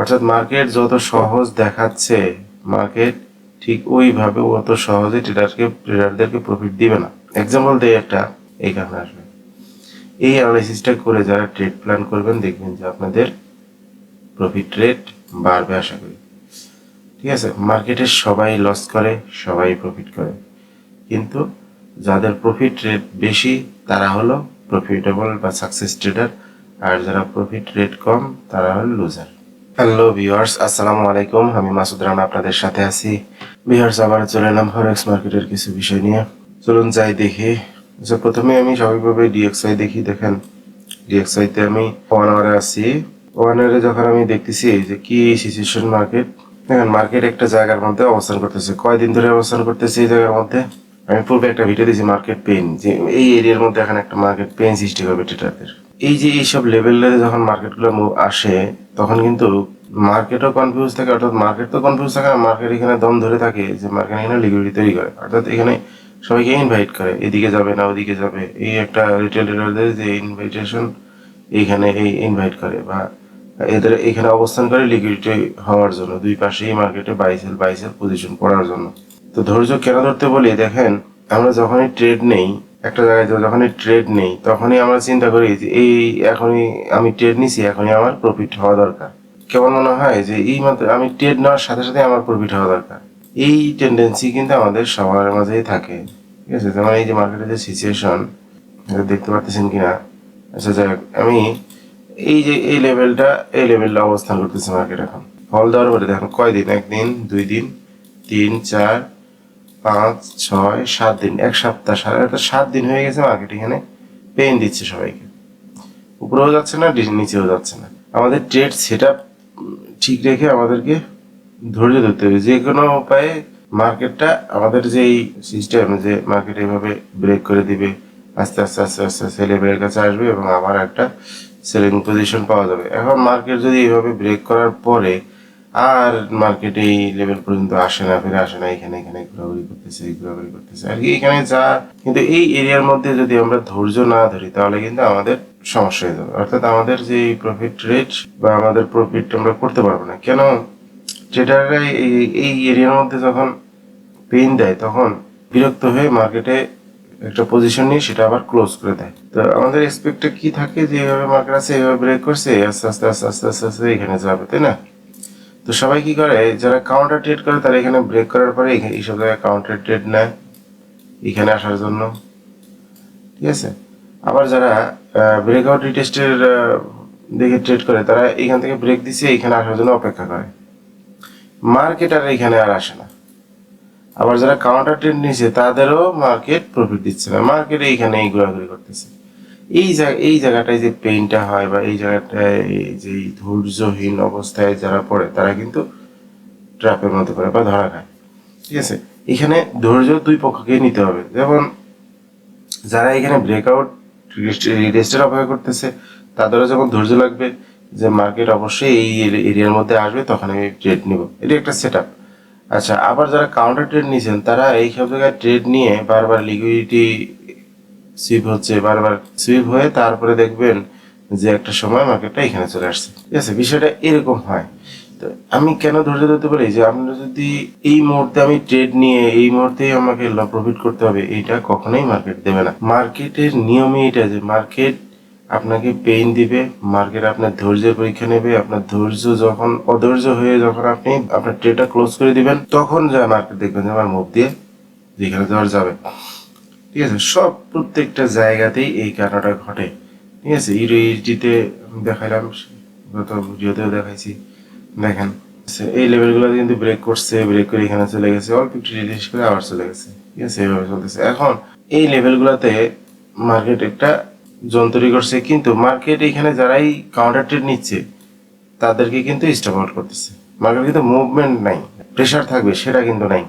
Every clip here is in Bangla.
অর্থাৎ মার্কেট যত সহজ দেখাচ্ছে, মার্কেট ঠিক ওইভাবে অত সহজে ট্রেডারকে ট্রেডারদেরকে প্রফিট দিবে না। এক্সাম্পল দেয় একটা এই কারণে আসবে। এই অ্যানালাইসিসটা করে যারা ট্রেড প্ল্যান করবেন, দেখবেন যে আপনাদের প্রফিট রেট বাড়বে আশা করি। ঠিক আছে? মার্কেটে সবাই লস করে, সবাই প্রফিট করে। কিন্তু যাদের প্রফিট রেট বেশি, তারা হলো প্রফিটেবল বা সাকসেস ট্রেডার আর যারা প্রফিট রেট কম, তারা হলো লুজার হ্যালো ভিউয়ার্স আসসালামু আলাইকুম। আমি মাসুদ রানা আপনাদের সাথে আছি। ভিউয়ার্স আবার চলে এলাম ফরেক্স মার্কেটের কিছু বিষয় নিয়ে। চলুন যাই দেখি। যে প্রথমে আমি স্বাভাবিকভাবে ডিএক্সআই দেখি, দেখেন। ডিএক্সআই তে আমি ওয়ান আওয়ারে আছি। ওয়ান আওয়ারে যখন আমি দেখতেছি যে কি সিচুয়েশন মার্কেট দেখেন মার্কেট একটা জায়গার মধ্যে অবস্থান করতেছে। কয়দিন ধরে অবস্থান করতেছে এই জায়গার মধ্যে? আমি পূর্বে একটা ভিডিও দিয়েছি মার্কেট পেন যে এই এরিয়ার মধ্যে এখন একটা মার্কেট পেন সৃষ্টি করবে ট্রেডারদের এই যে এইসব লেভেলে যখন মার্কেটগুলো মুভ আসে, তখন কিন্তু মার্কেটও কনফিউজ থাকে, অর্থাৎ মার্কেট তো কনফিউজ থাকে না মার্কেট এখানে দম ধরে থাকে যে মার্কেট এখানে লিকুইডিটি তৈরি করে। অর্থাৎ এখানে সবাইকে ইনভাইট করে, এদিকে যাবে না, ওদিকে যাবে। এই একটা রিটেল ট্রেডারদের যে ইনভাইটেশন এইখানে এই ইনভাইট করে বা এদের এখানে অবস্থান করে লিকুইডিটি হওয়ার জন্য, দুই পাশেই মার্কেটে বাইসেল বাইসেল পজিশন পড়ার জন্য। তো ধৈর্য কেন ধরতে বলি? দেখেন, আমরা যখনই ট্রেড নেই, একটা জায়গায় যখনই ট্রেড নেই, তখনই আমরা চিন্তা করি যে এই এখনই আমি ট্রেড নিছি, এখনই আমার প্রফিট হওয়া দরকার। কেমন মনে হয় যে এই মাত্র আমি ট্রেড নেওয়ার সাথে সাথে আমার প্রফিট হওয়া দরকার? এই টেন্ডেন্সি কিন্তু আমাদের সবার মাঝেই থাকে। ঠিক আছে? যেমন এই যে মার্কেটের যে সিচুয়েশন দেখতে পাচ্ছেন কিনা? আচ্ছা যাই আমি এই যে এই লেভেলটা এই লেভেলটা অবস্থান করতেছে মার্কেট এখন। ফল দেওয়ার পরে দেখেন কয়দিন? একদিন, দুই দিন, তিন, চার পাঁচ, ছয়, সাত দিন, এক সপ্তাহ, সাড়ে একটা সাত দিন হয়ে গেছে মার্কেট এখানে পেন দিচ্ছে সবাইকে। উপরেও যাচ্ছে না নিচেও যাচ্ছে না। আমাদের ট্রেড সেট ঠিক রেখে আমাদেরকে ধৈর্য ধরতে হবে। যে কোনো উপায়ে মার্কেটটা আমাদের যে এই সিস্টেম যে মার্কেট এইভাবে ব্রেক করে দিবে, আস্তে আস্তে আস্তে আস্তে আস্তে কাছে আসবে এবং আবার একটা সেলিং পজিশন পাওয়া যাবে। এখন মার্কেট যদি এইভাবে ব্রেক করার পরে আর মার্কেটে এই লেভেল পর্যন্ত আসে না, ফিরে আসে না, এখানে এখানে ঘোরাঘুরি করতেছে ঘোরাঘুরি করতেছে। আর কি, এখানে যা, কিন্তু এই এরিয়ার মধ্যে যদি আমরা ধৈর্য না ধরি, তাহলে কিন্তু আমাদের সমস্যা হয়ে যাবে। অর্থাৎ আমাদের যে প্রফিট রেট বা আমাদের প্রফিট আমরা করতে পারব না। কেন? ট্রেডাররা এই এরিয়ার মধ্যে যখন পেন দেয়, তখন বিরক্ত হয়ে মার্কেটে একটা পজিশন নিয়ে সেটা আবার ক্লোজ করে দেয়। তো আমাদের এক্সপেক্টে কি থাকে? যে এইভাবে মার্কেট আছে এইভাবে ব্রেক করছে, আস্তে আস্তে আস্তে আস্তে আস্তে আস্তে, এখানে যাবে, তাই না? তো সবাই কি করে? যারা কাউন্টার ট্রেড করে, তারা এখানে ব্রেক করার পরে এইসব জায়গায় কাউন্টার ট্রেড নেয়, এখানে আসার জন্য। ঠিক আছে? আবার যারা ব্রেকআউট রিটেস্টের দেখে ট্রেড করে, তারা এখান থেকে ব্রেক দিছে, এখানে আসার জন্য অপেক্ষা করে। মার্কেট আর এখানে আর আসে না। আবার যারা কাউন্টার ট্রেড নিছে, তাদেরও মার্কেট প্রফিট দিচ্ছে না। মার্কেট এইখানে এই ঘোরাঘুরি করতেছে। এই এই জায়গাটায় যে পেইনটা হয় বা এই জায়গাটায় যে ধৈর্যহীন অবস্থায় যারা পড়ে, তারা কিন্তু ট্র্যাপের মধ্যে পড়ে বা ধরা খায়। ঠিক আছে? এখানে ধৈর্য দুই পক্ষকেই নিতে হবে। যেমন, যারা এখানে ব্রেকআউট রেস্টের অপেক্ষা করতেছে, তাদেরও যখন ধৈর্য লাগবে যে মার্কেট অবশ্যই এই এরিয়ার মধ্যে আসবে, তখন আমি ট্রেড নিব। এটা একটা সেট আচ্ছা আবার যারা কাউন্টার ট্রেড নিয়েছেন তারা এই সব জায়গায় ট্রেড নিয়ে বারবার লিকুইডিটি সুইপ হচ্ছে, বারবার সুইপ হয়ে তারপরে দেখবেন যে একটা সময় মার্কেটটা এখানে চলে আসছে। ঠিক আছে? বিষয়টা এরকম হয়। তো আমি কেন ধৈর্য ধরতে পারি? যে আমরা যদি এই মুহূর্তে আমি ট্রেড নিয়ে, এই মুহূর্তেই আমাকে প্রফিট করতে হবে, এটা কখনোই মার্কেট দেবে না। মার্কেটের নিয়মই এটা যে মার্কেট আপনাকে পেইন দিবে মার্কেট আপনার ধৈর্যের পরীক্ষা নেবে, আপনার ধৈর্য যখন অধৈর্য হয়ে যখন আপনি আপনার ট্রেডটা ক্লোজ করে দিবেন, তখন যা মার্কেট দেখবেন যে আমার মুখ দিয়ে যেখানে দেওয়ার যাবে। ঠিক আছে? সব প্রত্যেকটা জায়গাতেই এই কারণটা ঘটে। ঠিক আছে? ইউরিটিতে দেখাইলাম গত ভিডিওতেও দেখাইছি। দেখেন আচ্ছা, এই লেভেলগুলো কিন্তু ব্রেক করছে ব্রেক করে এখানে চলে গেছে অল্প একটু রিলিজ করে আবার চলে গেছে। ঠিক আছে? এইভাবে চলতেছে। এখন এই লেভেলগুলোতে মার্কেট একটা জোন করছে কিন্তু মার্কেট এখানে যারাই কাউন্টার ট্রেড নিচ্ছে তাদেরকে কিন্তু স্টপ আউট করতেছে। মার্কেট কিন্তু মুভমেন্ট নাই প্রেশার থাকবে সেটা কিন্তু নাই।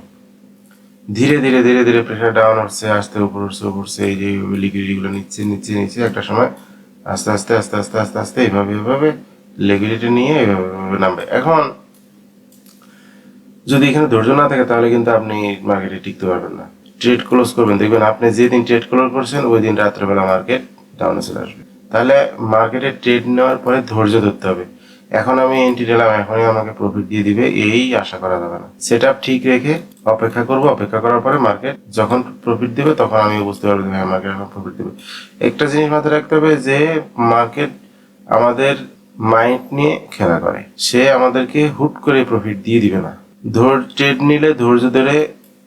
ধীরে ধীরে ধীরে ধীরে প্রেশার ডাউন হচ্ছে, আস্তে উপর উঠছে উঠছে এই যে লিকুইডিটি গুলো নিচ্ছে নিচ্ছে নিচ্ছে, একটা সময় আস্তে আস্তে আস্তে আস্তে আস্তে আস্তে এইভাবে এভাবে লিকুইডিটি নিয়ে এইভাবে নামবে। এখন যদি এখানে ধৈর্য না থাকে, তাহলে কিন্তু আপনি মার্কেটে টিকতে পারবেন না। ট্রেড ক্লোজ করবেন। দেখবেন আপনি যেদিন ট্রেড ক্লোজ করছেন ওই দিন রাত্রেবেলা মার্কেট ডাউনে চলে আসবে। তাহলে মার্কেটে ট্রেড নেওয়ার পরে ধৈর্য ধরতে হবে। এখন আমি এন্ট্রি নিলাম, এখনই আমাকে প্রফিট দিয়ে দিবে, এই আশা করা যাবে না। সেট ঠিক রেখে অপেক্ষা করব, অপেক্ষা করার পরে মার্কেট যখন প্রফিট দিবে, তখন আমি বুঝতে পারব হ্যাঁ মার্কেট এখন প্রফিট দিবে। একটা জিনিস মাথায় রাখতে হবে যে মার্কেট আমাদের মাইন্ড নিয়ে খেলা করে। সে আমাদেরকে হুট করে প্রফিট দিয়ে দিবে না। ধৈর্য ট্রেড নিলে ধৈর্য ধরে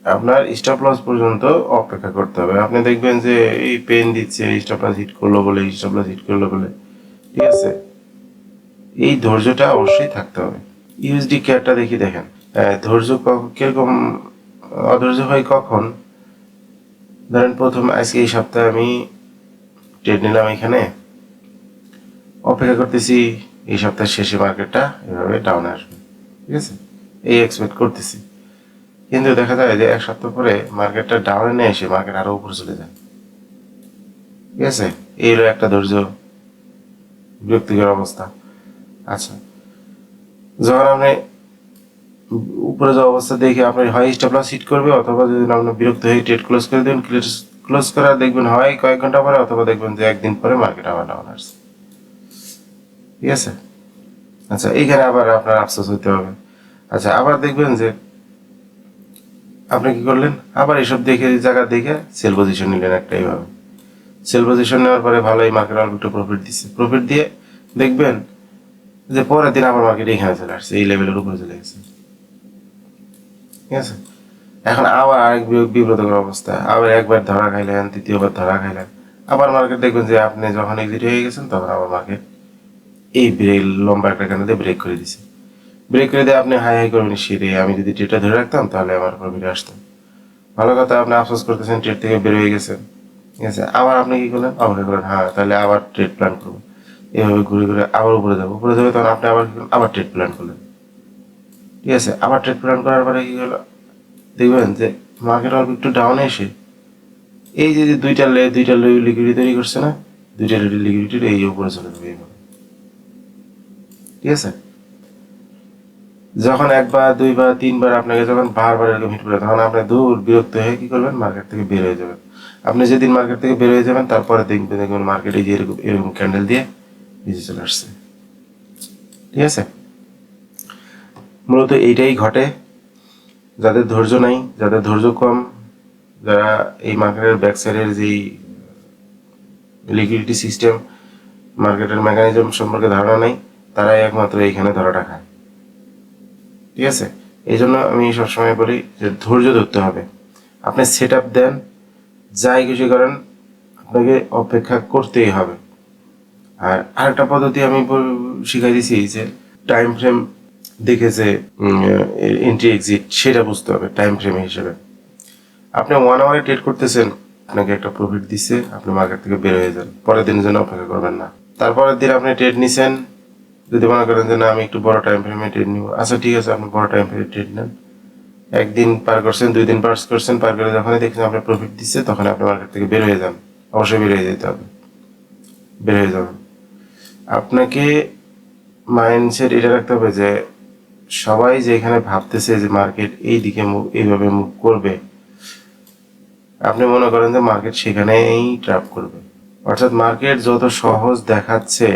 আপনার স্টপ লস পর্যন্ত অপেক্ষা করতে হবে। আপনি দেখবেন যে, এই পেন দিচ্ছে স্টপ লস হিট করল বলে স্টপ লস হিট করল বলে। ঠিক আছে? এই ধৈর্যটা অবশ্যই থাকতে হবে। ইউএসডি কেয়ারটা দেখি দেখেন। ধৈর্য কীরকম, অধৈর্য হয় কখন? ধরেন প্রথম আজকে এই সপ্তাহে আমি ট্রেড নিলাম এখানে। অপেক্ষা করতেছি এই সপ্তাহের শেষে মার্কেটটা এভাবে ডাউন আসবে। ঠিক আছে? এই এক্সপেক্ট করতেছি। কিন্তু দেখা যায় যে এক সপ্তাহ পরে মার্কেটটা ডাউনে নিয়ে এসে মার্কেট আরও উপরে চলে যায়। ঠিক আছে? এই হলো একটা ধৈর্য বিরক্তিকর অবস্থা। আচ্ছা। যখন আপনি উপরে যে অবস্থা দেখে আপনি হয় স্টপ লস হিট করবে, অথবা যদি আপনি বিরক্ত হয়ে ট্রেড ক্লোজ করে দেবেন ক্লোজ করা দেখবেন হয় কয়েক ঘণ্টা পরে, অথবা দেখবেন যে একদিন পরে মার্কেট আবার ডাউন আসছে। ঠিক আছে? আচ্ছা এইখানে আবার আপনার আফসোস হইতে হবে। আচ্ছা আবার দেখবেন যে আপনি কি করলেন? আবার এসব দেখে জায়গা দেখে সেল পজিশন নিলেন একটা এইভাবে। সেল পজিশন নেওয়ার পরে ভালোই মার্কেট একটু প্রফিট দিচ্ছে প্রফিট দিয়ে দেখবেন যে পরের দিন আবার মার্কেট এখানে চলে আসছে, এই লেভেলের উপরে চলে গেছে। ঠিক আছে? এখন আবার আরেক বিব্রতকর অবস্থা। আবার একবার ধরা খাইলেন, তৃতীয়বার ধরা খাইলেন। আবার মার্কেট দেখবেন যে আপনি যখন এক্সিট হয়ে গেছেন, তখন আবার মার্কেট এই ব্রেক লম্বা একটা কেন দিয়ে ব্রেক করে দিছে। ব্রেক করে দিয়ে আপনি হাই হাই করবেন সিঁড়ে আমি যদি ট্রেডটা ধরে রাখতাম, তাহলে আমার উপর প্রফিট আসতাম ভালো কথা, আপনি আফসোস করতেছেন ট্রেড থেকে বের হয়ে গেছেন। ঠিক আছে? আবার আপনি কি করলেন? অপেক্ষা করেন হ্যাঁ তাহলে আবার ট্রেড প্ল্যান করব এভাবে ঘুরে ঘুরে আবার উপরে যাব। উপরে যাবে তখন আপনি আবার? আবার ট্রেড প্ল্যান করলেন। ঠিক আছে? আবার ট্রেড প্ল্যান করার পরে কী হলো? দেখবেন যে মার্কেট অল্প একটু ডাউনে এসে এই যে যে দুইটা লে দুইটা লে লিকুইডিটি তৈরি করছে না, দুইটা লিকুইডিটি এই উপরে চলে যাবে এইভাবে ঠিক আছে? যখন একবার, দুইবার, তিনবার আপনাকে যখন বারবার এরকম হিট করে, তখন আপনি দূর বিরক্ত হয়ে কী করবেন? মার্কেট থেকে বের হয়ে যাবেন। আপনি যেদিন মার্কেট থেকে বের হয়ে যাবেন, তারপরে দেখবেন দেখবেন মার্কেটে যে এরকম এরকম ক্যান্ডেল দিয়ে নিচে চলে আসছে ঠিক আছে? মূলত এইটাই ঘটে। যাদের ধৈর্য নাই যাদের ধৈর্য কম যারা এই মার্কেটের ব্যাক সাইডের যেই লিকুইডিটি সিস্টেম মার্কেটের মেকানিজম সম্পর্কে ধারণা নেই তারাই একমাত্র এইখানে ধরাটা খায়। ঠিক আছে? এই জন্য আমি সবসময় বলি যে ধৈর্য ধরতে হবে। আপনি সেট আপ দেন, যাই কিছু করেন, আপনাকে অপেক্ষা করতেই হবে। আর আরেকটা পদ্ধতি আমি শিখাই দিছি যে টাইম ফ্রেম দেখে যে এন্ট্রি এক্সিট সেটা বুঝতে হবে টাইম ফ্রেম হিসেবে। আপনি ওয়ান আওয়ারে ট্রেড করতেছেন, আপনাকে একটা প্রফিট দিচ্ছে আপনি মার্কেট থেকে বের হয়ে যান। পরের দিনের জন্য অপেক্ষা করবেন না। তারপরের দিন আপনি ট্রেড নিছেন, যদি মনে করেন যে না, আমি একটু বড় টাইম ফ্রেমে ট্রেড নিব আচ্ছা ঠিক আছে, আপনি বড় টাইম ফ্রেমে ট্রেড নেন। একদিন পার করছেন, দুই দিন পার করছেন, পার করে যখনই দেখছেন আপনার প্রফিট দিচ্ছে তখন আপনি মার্কেট থেকে বের হয়ে যান। অবশ্যই বের হয়ে যেতে হবে। বের হয়ে যাবেন। আপনাকে মাইন্ডসেট এটা রাখতে হবে যে সবাই যে এখানে ভাবতেছে যে মার্কেট এই দিকে মুভ এইভাবে মুভ করবে, আপনি মনে করেন যে মার্কেট সেখানেই ট্র্যাপ করবে। অর্থাৎ মার্কেট যত সহজ দেখাচ্ছে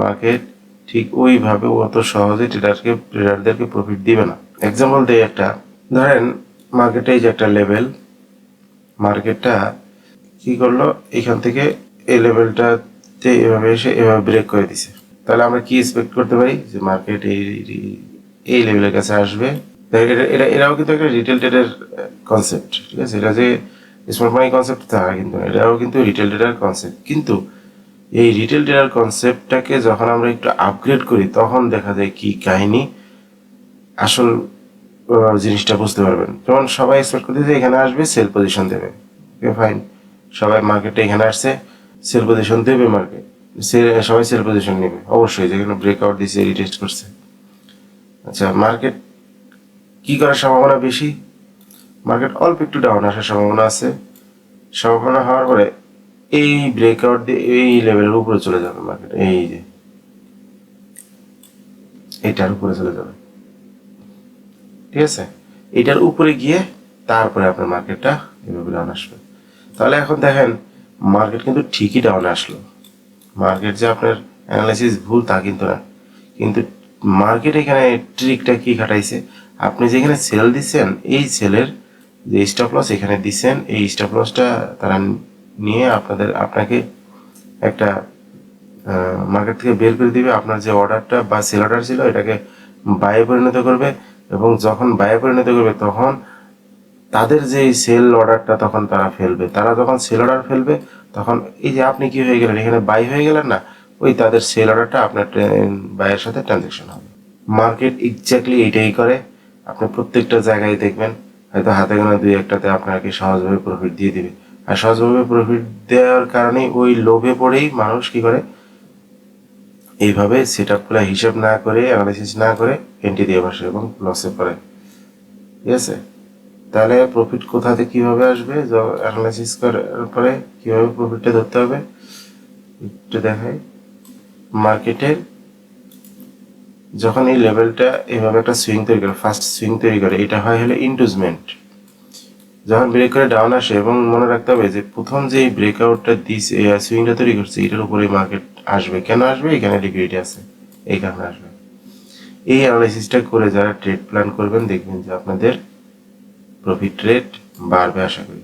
মার্কেট ঠিক ওইভাবে অত সহজে ট্রেডারকে ট্রেডারদেরকে প্রফিট দিবে না। এক্সাম্পল দেই একটা। ধরেন মার্কেটে যে একটা লেভেল মার্কেটটা কি করল? এখান থেকে এই লেভেলটাতে এভাবে এসে এভাবে ব্রেক করে দিছে। তাহলে আমরা কি এক্সপেক্ট করতে পারি? যে মার্কেট এই এই লেভেলের কাছে আসবে। এটা এটা এরাও কিন্তু একটা রিটেল ট্রেডের কনসেপ্ট ঠিক আছে? এটা যে স্মার্ট মানি কনসেপ্ট তা কিন্তু এটাও কিন্তু রিটেল ট্রেডার কনসেপ্ট কিন্তু এই রিটেল ট্রেডার কনসেপ্টটাকে যখন আমরা একটু আপগ্রেড করি, তখন দেখা যায় কি কাহিনী? আসল জিনিসটা বুঝতে পারবেন। যেমন সবাই এক্সপেক্ট করতে যে এখানে আসবে সেল পজিশন দেবে। ফাইন সবাই মার্কেটে এখানে আসছে। সেল পজিশন দেবে মার্কেট সবাই সেল পজিশন নেবে। অবশ্যই যেখানে ব্রেকআউট দিয়েছে রিটেস্ট করছে। আচ্ছা মার্কেট কি করার সম্ভাবনা বেশি? মার্কেট অল্প একটু ডাউন আসার সম্ভাবনা আছে। সম্ভাবনা হওয়ার পরে এই ব্রেকআউট দিয়ে এই লেভেলের উপরে চলে যাবে মার্কেট এই যে, এটার উপরে চলে যাবে। ঠিক আছে? এটার উপরে গিয়ে তারপরে আপনার মার্কেটটা এভাবে ডাউন আসবে। তাহলে এখন দেখেন মার্কেট কিন্তু ঠিকই ডাউনে আসলো। মার্কেট যে আপনার অ্যানালাইসিস ভুল তা কিন্তু না। কিন্তু মার্কেট এখানে ট্রিকটা কি খাটাইছে? আপনি যেখানে সেল দিচ্ছেন, এই সেলের যে স্টপ লস এখানে দিচ্ছেন, এই স্টপ লসটা তারা নিয়ে আপনাদের, আপনাকে একটা মার্কেট থেকে বের করে দিবে। আপনার যে অর্ডারটা বা সেল অর্ডার ছিল, এটাকে বায়ে পরিণত করবে এবং যখন বায়ে পরিণত করবে তখন তাদের যে সেল অর্ডারটা তখন তারা ফেলবে। তারা যখন সেল অর্ডার ফেলবে, তখন এই যে আপনি কি হয়ে গেলেন, এখানে বাই হয়ে গেলেন না? ওই তাদের সেল অর্ডারটা আপনার বাইয়ের সাথে ট্রানজেকশন হবে। মার্কেট এক্স্যাক্টলি এইটাই করে। আপনি প্রত্যেকটা জায়গায় দেখবেন, হয়তো হাতে গোনা দুই একটাতে আপনাকে সহজভাবে প্রফিট দিয়ে দিবে। আর সহজভাবে প্রফিট দেওয়ার কারণেই ওই লোভে পড়েই মানুষ কি করে? এইভাবে সেট আপ করে হিসাব না করে অ্যানালাইসিস না করে এন্ট্রি দিয়ে বসে এবং লসে পড়ে। ঠিক আছে? তাহলে প্রফিট কোথা থেকে কীভাবে আসবে? অ্যানালাইসিস করার পরে কীভাবে প্রফিটটা ধরতে হবে? একটু দেখাই। মার্কেটের যখন এই লেভেলটা এভাবে একটা সুইং তৈরি করে ফার্স্ট সুইং তৈরি করে, এটা হয় হলো ইন্ডুজমেন্ট যখন ব্রেক করে ডাউন আসে এবং মনে রাখতে হবে যে প্রথম যে ব্রেকআউটটা দিছে সুইংটা তৈরি করছে, এটার উপরে মার্কেট আসবে। কেন আসবে? এখানে লিকুইডিটি আছে। এই কারণে আসবে। এই অ্যানালাইসিসটা করে যারা ট্রেড প্ল্যান করবেন, দেখবেন যে আপনাদের প্রফিট রেট বাড়বে আশা করি।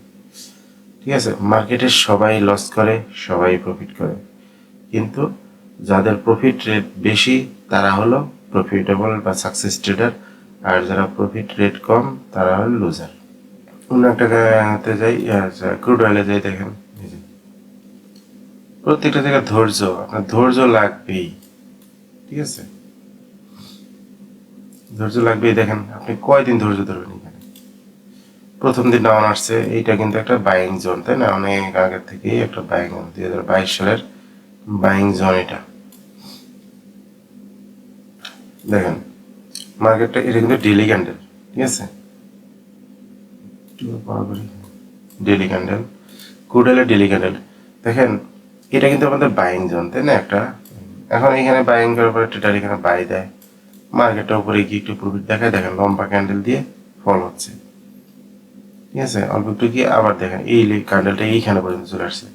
ঠিক আছে? মার্কেটে সবাই লস করে, সবাই প্রফিট করে। কিন্তু যাদের প্রফিট রেট বেশি, তারা হলো প্রফিটেবল বা সাকসেস ট্রেডার আর যারা প্রফিট রেট কম, তারা হলো লুজার অন্য একটা গাতে যাই ক্রুড অয়েলে যাই, দেখেন। প্রত্যেকটা জায়গায় ধৈর্য, আপনার ধৈর্য লাগবেই। ঠিক আছে? ধৈর্য লাগবেই, দেখেন, আপনি কয়দিন ধৈর্য ধরবেন? প্রথম দিন ডাউন আসছে এইটা কিন্তু একটা বাইং জোন তাই না? অনেক আগের থেকেই একটা বাইং জোন দুই হাজার বাইশ সালের বাইং জোন এটা। দেখেন মার্কেটটা এটা কিন্তু ডেলি ক্যান্ডেল ঠিক আছে? ডেলি ক্যান্ডেল কুডেলে ডেলি ক্যান্ডেল দেখেন এটা কিন্তু আমাদের বাইং জোন তাই না একটা? এখন এখানে বাইং করার পরে ট্রেডার এখানে বাই দেয়। মার্কেটের উপরে গিয়ে একটু প্রফিট দেখায় দেখেন লম্বা ক্যান্ডেল দিয়ে ফল হচ্ছে। ঠিক আছে? অল্প একটু গিয়ে আবার দেখেন। এই ক্যান্ডেলটা এইখানে পর্যন্ত চলে আসছে।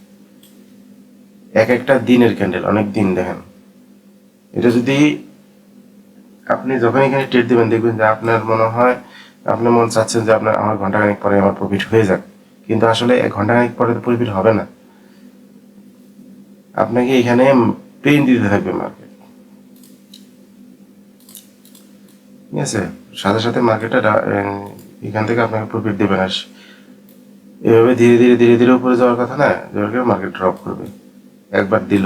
এক একটা দিনের ক্যান্ডেল অনেক দিন দেখেন। এটা যদি আপনি যখন এখানে ট্রেড দেবেন, দেখবেন যে আপনার মনে হয়, আপনি মন চাচ্ছেন যে আপনার আমার ঘন্টাখানিক পরে আমার প্রফিট হয়ে যাক। কিন্তু আসলে এক ঘন্টাখানিক পরে তো প্রফিট হবে না। আপনাকে এখানে পেন দিতে থাকবে মার্কেট ঠিক আছে? সাথে সাথে মার্কেটটা এখান থেকে আপনাকে প্রফিট দেবে না। এভাবে ধীরে ধীরে ধীরে ধীরে উপরে যাওয়ার কথা না যাওয়ার মার্কেট ড্রপ করবে। একবার দিল।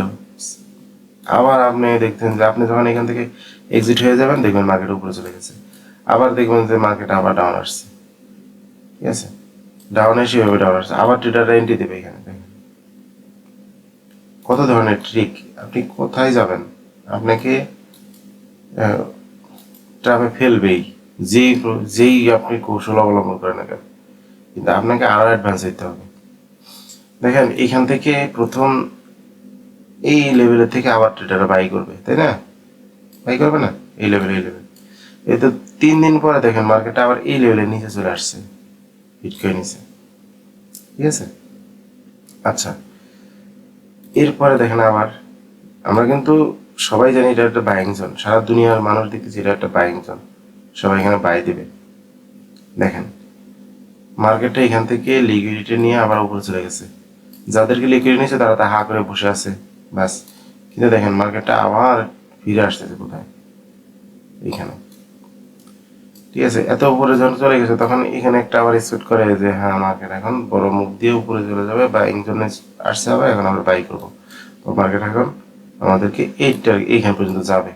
আবার আপনি দেখতেন যে আপনি যখন এখান থেকে এক্সিট হয়ে যাবেন, দেখবেন মার্কেট উপরে চলে গেছে। আবার দেখবেন যে মার্কেট আবার ডাউন আসছে। ঠিক আছে? ডাউন এসে এভাবে ডাউন আসছে। আবার ট্রেডাররা এন্ট্রি দেবে এখানে। দেখেন। কত ধরনের ট্রিক আপনি কোথায় যাবেন? আপনাকে ট্রামে ফেলবেই। যেই যেই আপনি কৌশল অবলম্বন করেন না কেন, কিন্তু আপনাকে আরও অ্যাডভান্স হইতে হবে। দেখেন, এখান থেকে প্রথম এই লেভেলের থেকে আবার ট্রেডাররা বাই করবে, তাই না? বাই করবে না? এই লেভেল এই লেভেল এই তো তিন দিন পরে দেখেন মার্কেটটা আবার এই লেভেলের নিচে চলে আসছে হিটকয়ে নিচে ঠিক আছে? আচ্ছা। এরপরে দেখেন আবার, আমরা কিন্তু সবাই জানি এটা একটা বাইং জোন সারা দুনিয়ার মানুষ দেখতেছি এটা একটা বাইং জোন সবাই এখানে বাই দেবে। দেখেন, মার্কেটটা এখান থেকে লিকুইডিটি নিয়ে আবার উপরে চলে গেছে। যাদেরকে লিকুইডিটি নিয়েছে তারা তা হা করে বসে আছে, ব্যাস। কিন্তু দেখেন, মার্কেটটা আবার ফিরে আসতেছে কোথায়? এইখানে। ঠিক আছে, এত উপরে যখন চলে গেছে, তখন এখানে একটা আবার এক্সপেক্ট করে যে হ্যাঁ মার্কেট এখন বড় মুখ দিয়ে উপরে চলে যাবে বাইং জন্য আসছে হবে এখন আমরা বাই করব। মার্কেট এখন আমাদেরকে এইটা এইখান পর্যন্ত যাবে।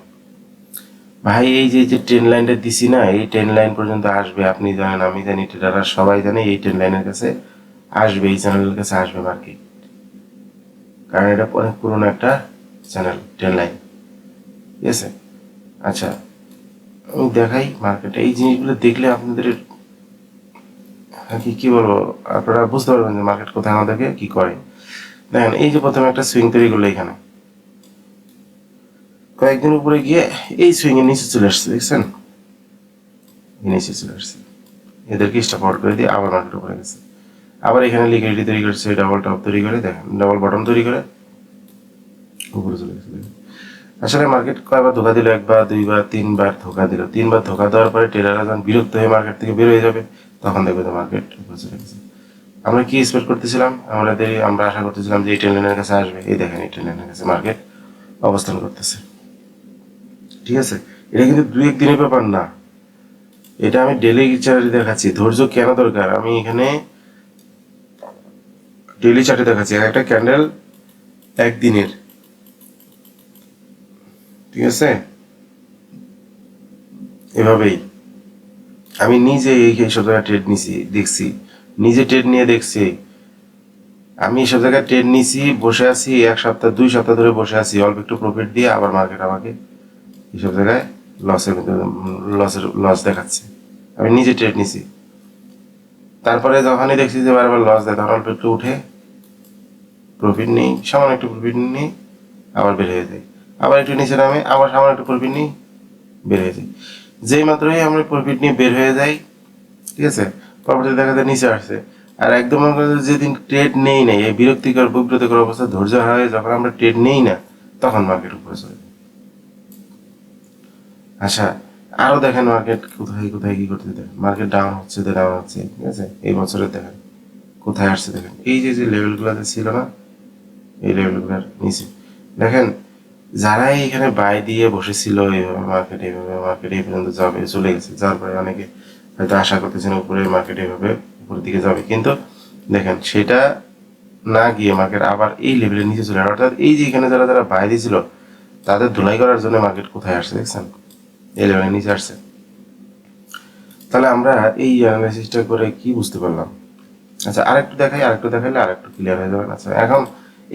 ভাই, এই যে যে ট্রেন লাইনটা দিছি না, এই ট্রেন লাইন পর্যন্ত আসবে। আপনি জানেন, আমি জানি ট্রেডাররা সবাই জানে এই ট্রেন লাইনের কাছে আসবে, এই চ্যানেলের কাছে আসবে মার্কেট কারণ এটা অনেক পুরনো একটা চ্যানেল ট্রেন লাইন ঠিক আছে? আচ্ছা আমি দেখাই মার্কেটে এই জিনিসগুলো দেখলে আপনাদের কি কি বলব? আপনারা বুঝতে পারবেন যে মার্কেট কোথায় আমাদেরকে কি করে। দেখেন, এই যে প্রথমে একটা সুইং তৈরি করল এখানে। কয়েকদিন উপরে গিয়ে এই সুইং এর নিচে চলে আসছে, দেখছেন? নিচে চলে আসছে। এদেরকে স্টপ আউট করে দিয়ে আবার মার্কেট উপরে গেছে। আবার এখানে লিকুইডিটি তৈরি করছে ডাবল টপ তৈরি করে, দেখেন ডাবল বটম তৈরি করে, উপরে চলে গেছে আসলে মার্কেট কয়বার ধোকা দিল? একবার, দুইবার, তিনবার ধোকা দিল। তিনবার ধোকা দেওয়ার পরে ট্রেডাররা যখন বিরক্ত হয়ে মার্কেট থেকে বের হয়ে যাবে, তখন দেখবে তো মার্কেট উপরে চলে গেছে। আমরা কি এক্সপেক্ট করতেছিলাম? আমাদের আমরা আশা করতেছিলাম যে এই ট্রেন লাইনের কাছে আসবে। এই দেখেন এই ট্রেন লাইনের কাছে মার্কেট অবস্থান করতেছে। ঠিক আছে? এটা কিন্তু দুই এক দিনের ব্যাপার না। এটা আমি ডেলি চার্টে দেখাচ্ছি। ধৈর্য কেন দরকার? আমি এখানে ডেলি চার্টে দেখাচ্ছি। একটা ক্যান্ডেল একদিনের ঠিক আছে? এভাবেই। আমি নিজে এই সব জায়গায় ট্রেড নিছি, দেখছি। নিজে ট্রেড নিয়ে দেখছি। আমি এসব জায়গায় ট্রেড নিছি, বসে আছি, এক সপ্তাহ, দুই সপ্তাহ ধরে বসে আছি। অল্প একটু প্রফিট দিয়ে আবার মার্কেট আমাকে এইসব জায়গায় লসের লসের লস দেখাচ্ছে। আমি নিজে ট্রেড নিছি। তারপরে যখনই দেখছি যে বারবার লস দেয়, তখন একটু উঠে প্রফিট নিই, সামান্য একটু প্রফিট নিই, আবার বের হয়ে যায় আবার একটু নিচে নামে, আবার সামান্য একটু প্রফিট নিই, বের হয়ে যায় যেই মাত্রই আমরা প্রফিট নিয়ে বের হয়ে যাই, ঠিক আছে? পরবর্তী দেখা যায় নিচে আসছে আর একদম আমরা যেদিন ট্রেড নেই নাই, এই বিরক্তিকর, বিব্রতকর অবস্থা ধৈর্য হয় যখন আমরা ট্রেড নেই না, তখন মার্কেট উপরে চলে আচ্ছা আরও দেখেন মার্কেট কোথায় কোথায় কি করতে দেখেন। মার্কেট ডাউন হচ্ছে তো ডাউন হচ্ছে, ঠিক আছে? এই বছরে দেখেন কোথায় আসছে দেখেন। এই যে যে লেভেলগুলোতে ছিল না, এই লেভেলগুলোর নিচে। দেখেন, যারাই এখানে বাই দিয়ে বসেছিল, এইভাবে মার্কেট এইভাবে মার্কেট এই পর্যন্ত যাবে, চলে গেছে। যার পরে অনেকে হয়তো আশা করতেছেন উপরে মার্কেট এইভাবে উপরের দিকে যাবে। কিন্তু দেখেন, সেটা না গিয়ে মার্কেট আবার এই লেভেলের নিচে চলে। অর্থাৎ এই যে এখানে যারা যারা বাই দিয়েছিল, তাদের ধুলাই করার জন্য মার্কেট কোথায় আসছে, দেখছেন? এই নিচে আসছে তাহলে আমরা এই অ্যানালাইসিসটা করে কি বুঝতে পারলাম? আচ্ছা আরেকটু দেখাই, আরেকটু দেখাইলে আরেকটু ক্লিয়ার হয়ে যাবে। আচ্ছা এখন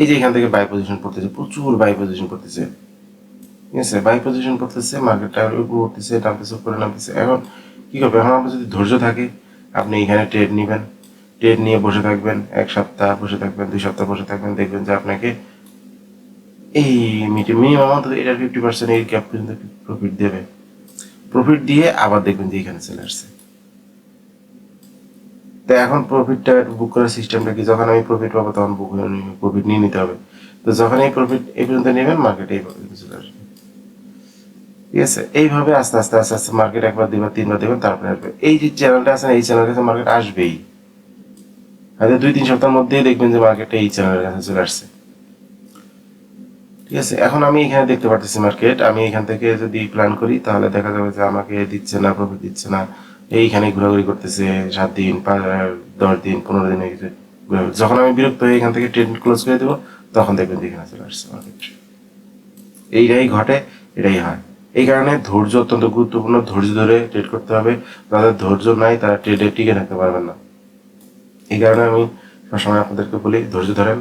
এই যে এখান থেকে বাই পজিশন পড়তেছে, প্রচুর বাই পজিশন পড়তেছে। ঠিক আছে বাই পজিশন পড়তেছে মার্কেটটা উপর উঠতেছে নামতেছে উপরে নামতেছে। এখন কি করবে? এখন আপনার যদি ধৈর্য থাকে, আপনি এখানে ট্রেড নেবেন। ট্রেড নিয়ে বসে থাকবেন, এক সপ্তাহ বসে থাকবেন, দুই সপ্তাহ বসে থাকবেন, দেখবেন যে আপনাকে এই মিনিমাম অন্তত এটার ফিফটি পার্সেন্ট এই গ্যাপ পর্যন্ত প্রফিট দেবে। প্রফিট দিয়ে আবার দেখবেন যে এখানে চলে আসছে। তো এখন প্রফিটটা বুক করার সিস্টেমটা কি? যখন আমি প্রফিট পাবো তখন বুক প্রফিট নিয়ে নিতে হবে। তো যখন এই প্রফিট এই পর্যন্ত নেবেন মার্কেটে এই পর্যন্ত চলে আসবে। ঠিক আছে? এইভাবে আস্তে আস্তে আস্তে আস্তে মার্কেট একবার, দুইবার, তিনবার দেবেন তারপরে আসবে। এই যে চ্যানেলটা আছে এই চ্যানেলের কাছে মার্কেট আসবেই। হয়তো দুই, তিন সপ্তাহের মধ্যেই দেখবেন যে মার্কেটটা এই চ্যানেলের কাছে চলে আসছে। ঠিক আছে এখন আমি এখানে দেখতে পারতেছি মার্কেট আমি এখান থেকে যদি প্ল্যান করি, তাহলে দেখা যাবে যে আমাকে দিচ্ছে না প্রফিট দিচ্ছে না। এইখানে ঘোরাঘুরি করতেছে, সাত দিন দশ দিন, পনেরো দিন যখন আমি বিরক্ত হয়ে এখান থেকে ট্রেন ক্লোজ করে দেবো, তখন দেখবেন যে এখানে চলে আসছে মার্কেট এইটাই ঘটে, এটাই হয়। এই কারণে ধৈর্য অত্যন্ত গুরুত্বপূর্ণ। ধৈর্য ধরে ট্রেড করতে হবে। যাদের ধৈর্য নাই, তারা ট্রেডে টিকে থাকতে পারবেন না। এই কারণে আমি সবসময় আপনাদেরকে বলি, ধৈর্য ধরেন।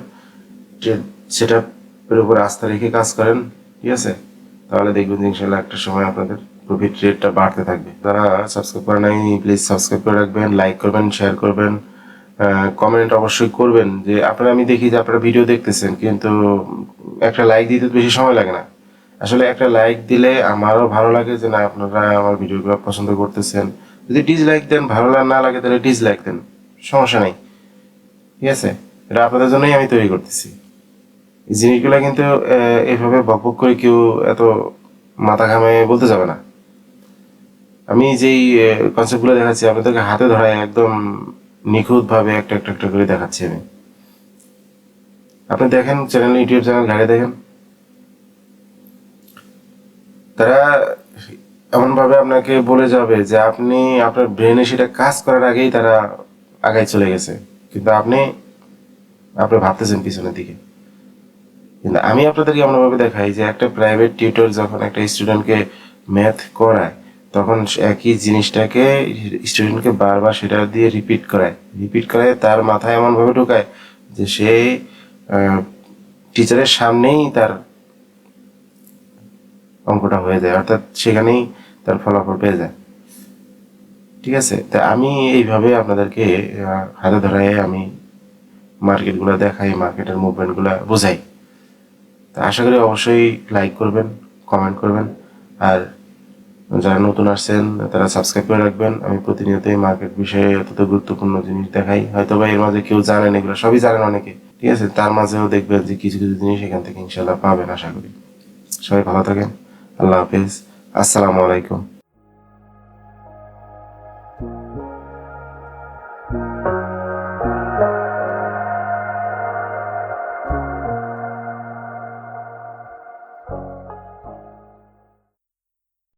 ট্রেড সেটা এর উপর আস্থা রেখে কাজ করেন, ঠিক আছে? তাহলে দেখবেন ইনশাল্লাহ একটা সময় আপনাদের প্রফিট রেটটা বাড়তে থাকবে। যারা সাবস্ক্রাইব করে নাই প্লিজ সাবস্ক্রাইব করে রাখবেন লাইক করবেন শেয়ার করবেন। কমেন্ট অবশ্যই করবেন যে, আপনারা, আমি দেখি যে আপনারা ভিডিও দেখতেছেন, কিন্তু একটা লাইক দিতে বেশি সময় লাগে না। আসলে একটা লাইক দিলে আমারও ভালো লাগে যে, না, আপনারা আমার ভিডিওগুলো পছন্দ করতেছেন। যদি ডিসলাইক দেন, ভালো না লাগে তাহলে ডিসলাইক দেন। সমস্যা নেই। ঠিক আছে? এটা আপনাদের জন্যই আমি তৈরি করতেছি। জিনিসগুলো কিন্তু এভাবে বকবক করে কেউ এত মাথা ঘামে বলতে যাবে না। আমি যেই কনসেপ্টগুলো দেখাচ্ছি, আপনাদেরকে হাতে ধরায় একদম নিখুঁত ভাবে একটা একটা একটা করে দেখাচ্ছি আমি। আপনি দেখেন চ্যানেল ইউটিউব চ্যানেল ঘাড়ে দেখেন। তারা এমন ভাবে আপনাকে বলে যাবে যে আপনি, আপনার ব্রেনে সেটা কাজ করার আগেই তারা আগায় চলে গেছে। কিন্তু আপনি আপনি ভাবতেছেন পিছনের দিকে। কিন্তু আমি আপনাদেরকে এমনভাবে দেখাই যে একটা প্রাইভেট টিউটর যখন একটা স্টুডেন্টকে ম্যাথ করায়, তখন একই জিনিসটাকে স্টুডেন্টকে বারবার সেটা দিয়ে রিপিট করায়। রিপিট করায়, তার মাথায় এমনভাবে ঢোকায় যে সে টিচারের সামনেই তার অঙ্কটা হয়ে যায়, অর্থাৎ সেখানেই তার ফলাফল পেয়ে যায়। ঠিক আছে? তা আমি এইভাবে আপনাদেরকে হাতে ধরায় আমি মার্কেটগুলো দেখাই মার্কেটের মুভমেন্টগুলো বোঝাই। তা আশা করি অবশ্যই লাইক করবেন কমেন্ট করবেন। আর যারা নতুন আসছেন, তারা সাবস্ক্রাইব করে রাখবেন। আমি প্রতিনিয়ত এই মার্কেট বিষয়ে অত্যন্ত গুরুত্বপূর্ণ জিনিস দেখাই। হয়তো বা এর মাঝে কেউ জানেন এগুলো, সবই জানেন অনেকে। ঠিক আছে? তার মাঝেও দেখবেন যে কিছু কিছু জিনিস এখান থেকে ইনশাল্লাহ পাবেন আশা করি। সবাই ভালো থাকেন। আল্লাহ হাফিজ। আসসালামু আলাইকুম।